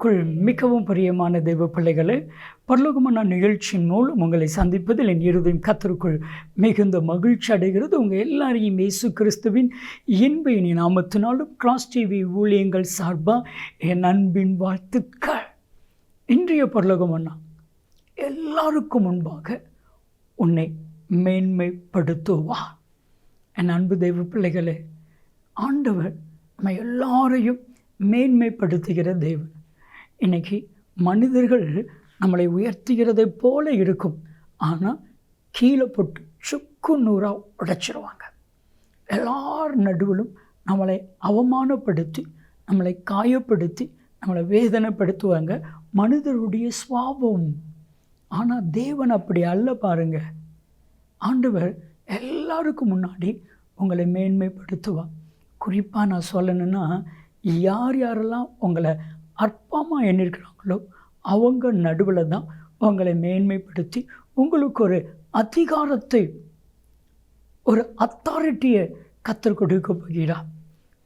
கிறிஸ்துவுக்குள் மிகவும் பிரியமான தெய்வ பிள்ளைகளே பரலோகமான நிகழ்ச்சியின் மூலம் உங்களை சந்திப்பதில் என் இருதயம் கத்தருக்குள் மிகுந்த மகிழ்ச்சி அடைகிறது. உங்கள் எல்லாரையும் இயேசு கிறிஸ்துவின் இன்ப இனி நாமத்தினாலும் கிளாஸ் டிவி ஊழியங்கள் சார்பாக என் அன்பின் வாழ்த்துக்கள். இன்றைய பரலோகமன்னா எல்லாருக்கும் முன்பாக உன்னை மேன்மைப்படுத்துவா. என் அன்பு தெய்வ பிள்ளைகளே ஆண்டவர் நம்ம எல்லாரையும் மேன்மைப்படுத்துகிற தேவன். இன்றைக்கி மனிதர்கள் நம்மளை உயர்த்துகிறதை போல இருக்கும். ஆனால் கீழே போட்டு சுக்கு நூறாக உடைச்சிருவாங்க. எல்லார் நடுவிலும் நம்மளை அவமானப்படுத்தி நம்மளை காயப்படுத்தி நம்மளை வேதனைப்படுத்துவாங்க மனிதருடைய சுவாபம். ஆனால் தேவன் அப்படி அல்ல பாருங்க. ஆண்டவர் எல்லாருக்கும் முன்னாடி உங்களை மேன்மைப்படுத்துவார். குறிப்பாக நான் சொல்லணுன்னா யார் யாரெல்லாம் உங்களை அற்பமாக எண்ணிருக்கிறாங்களோ அவங்க நடுவில் தான் உங்களை மேன்மைப்படுத்தி உங்களுக்கு ஒரு அதிகாரத்தை ஒரு அத்தாரிட்டியை கத்தர் கொடுக்க போகிறார்.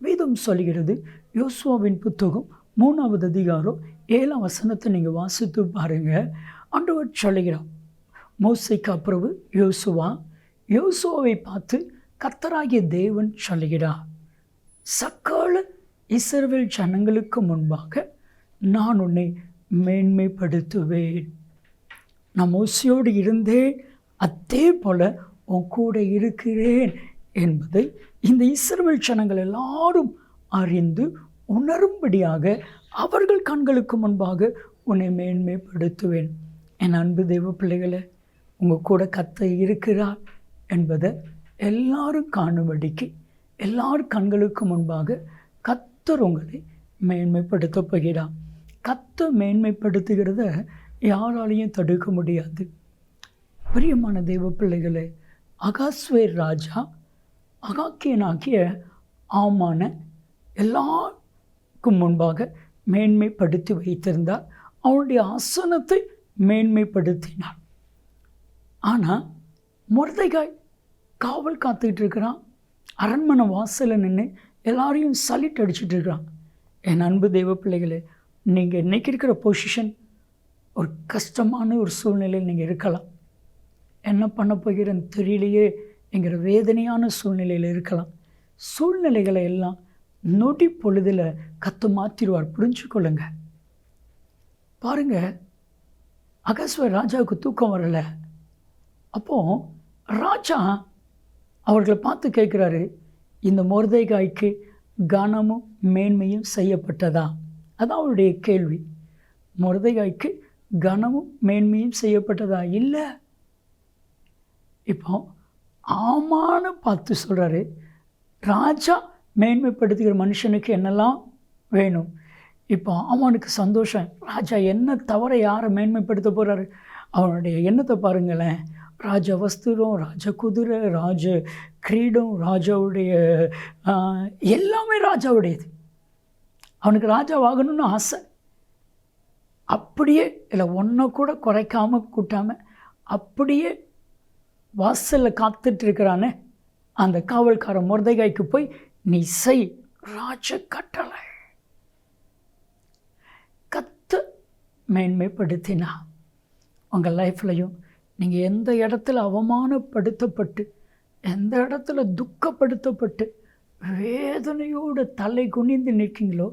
வேதம் சொல்கிறது யோசுவாவின் புத்தகம் மூணாவது அதிகாரம் ஏழாம் வசனத்தை நீங்கள் வாசித்து பாருங்கள் ஆண்டவர் சொல்லுகிறார் மோசைக்கு அப்புறவு யோசுவா யோசுவாவை பார்த்து கத்தராகிய தேவன் சொல்லுகிறார் சக்கால இஸ்ரவேல் ஜனங்களுக்கு முன்பாக நான் உன்னை மேன்மைப்படுத்துவேன். நான் மோசையோடு இருந்தேன் அதே போல் உன் கூட இருக்கிறேன் என்பதை இந்த இஸ்ரவேல் ஜனங்கள் எல்லாரும் அறிந்து உணரும்படியாக அவர்கள் கண்களுக்கு முன்பாக உன்னை மேன்மைப்படுத்துவேன். என் அன்பு தெய்வ பிள்ளைகளை உங்கள் கூட கத்த இருக்கிறார் என்பதை எல்லாரும் காணும்படிக்கு எல்லார் கண்களுக்கு முன்பாக கத்தர் உங்களை மேன்மைப்படுத்த போகிறார். கத்த மேன்மைப்படுத்துகிறத யாராலையும் தடுக்க முடியாது. பிரியமான தெய்வ பிள்ளைகளே அகாஸ்வேர் ராஜா அகாக்கியனாகிய ஆமான எல்லாருக்கும் முன்பாக மேன்மைப்படுத்தி வைத்திருந்தார். அவனுடைய ஆசனத்தை மேன்மைப்படுத்தினார். ஆனால் முரதைகாய் காவல் காத்துக்கிட்டு இருக்கிறான். அரண்மனை வாசலில் நின்று எல்லாரையும் சலிட் அடிச்சிட்டு இருக்கிறான். என் அன்பு தெய்வ பிள்ளைகளே நீங்கள் இன்றைக்கி இருக்கிற பொசிஷன் ஒரு கஷ்டமான ஒரு சூழ்நிலையில் நீங்கள் இருக்கலாம். என்ன பண்ண போகிறேன்னு தெரியலையே என்கிற வேதனையான சூழ்நிலையில் இருக்கலாம். சூழ்நிலைகளை எல்லாம் நொடி பொழுதில் கத்து மாற்றிடுவார் புரிஞ்சுக்கொள்ளுங்க. பாருங்க அகஸ்வ ராஜாவுக்கு தூக்கம் வரல. அப்போது ராஜா அவர்களை பார்த்து கேட்குறாரு இந்த மொர்தைகாய்க்கு கனமும் மேன்மையும் செய்யப்பட்டதா? அதான் அவருடைய கேள்வி. மொர்தைகாய்க்கு கனமும் மேன்மையும் செய்யப்பட்டதா? இல்லை. இப்போ ஆமான்னு பார்த்து சொல்கிறாரு ராஜா மேன்மைப்படுத்துகிற மனுஷனுக்கு என்னெல்லாம் வேணும்? இப்போ ஆமானுக்கு சந்தோஷம். ராஜா என்ன தவிர யாரை மேன்மைப்படுத்த போகிறாரு அவனுடைய எண்ணத்தை பாருங்களேன். ராஜ வஸ்திரம் ராஜ குதிரை ராஜ கிரீடம் ராஜாவுடைய எல்லாமே ராஜாவுடையது. அவனுக்கு ராஜாவாகணும்னு ஆசை. அப்படியே இல்லை ஒன்றை கூட குறைக்காமல் கூட்டாமல் அப்படியே வாசலில் காத்துட்ருக்கிறானே அந்த காவல்காரன் முருதைகாய்க்கு போய் நீ செய் ராஜ கட்டளை. கத்து மேன்மைப்படுத்தினா உங்கள் லைஃப்லையும் நீங்கள் எந்த இடத்துல அவமானப்படுத்தப்பட்டு எந்த இடத்துல துக்கப்படுத்தப்பட்டு வேதனையோடு தலை குனிந்து நிற்கீங்களோ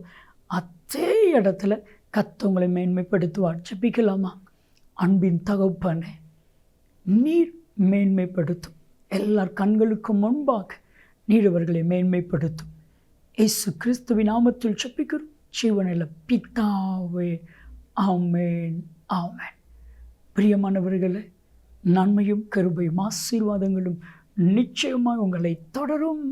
அதே இடத்துல கத்தவங்களை மேன்மைப்படுத்துவார். ஜெபிக்கலாமா? அன்பின் தகப்பனே நீர் மேன்மைப்படுத்தும். எல்லார் கண்களுக்கும் முன்பாக நீர் அவர்களை மேன்மைப்படுத்தும். இயேசு கிறிஸ்துவின் நாமத்தில் செப்பிக்கிறோம் ஜீவனில் பித்தாவே ஆமேன் ஆமேன். பிரியமானவர்களே நன்மையும் கருபையும் ஆசீர்வாதங்களும் நிச்சயமாக உங்களை தொடரும்.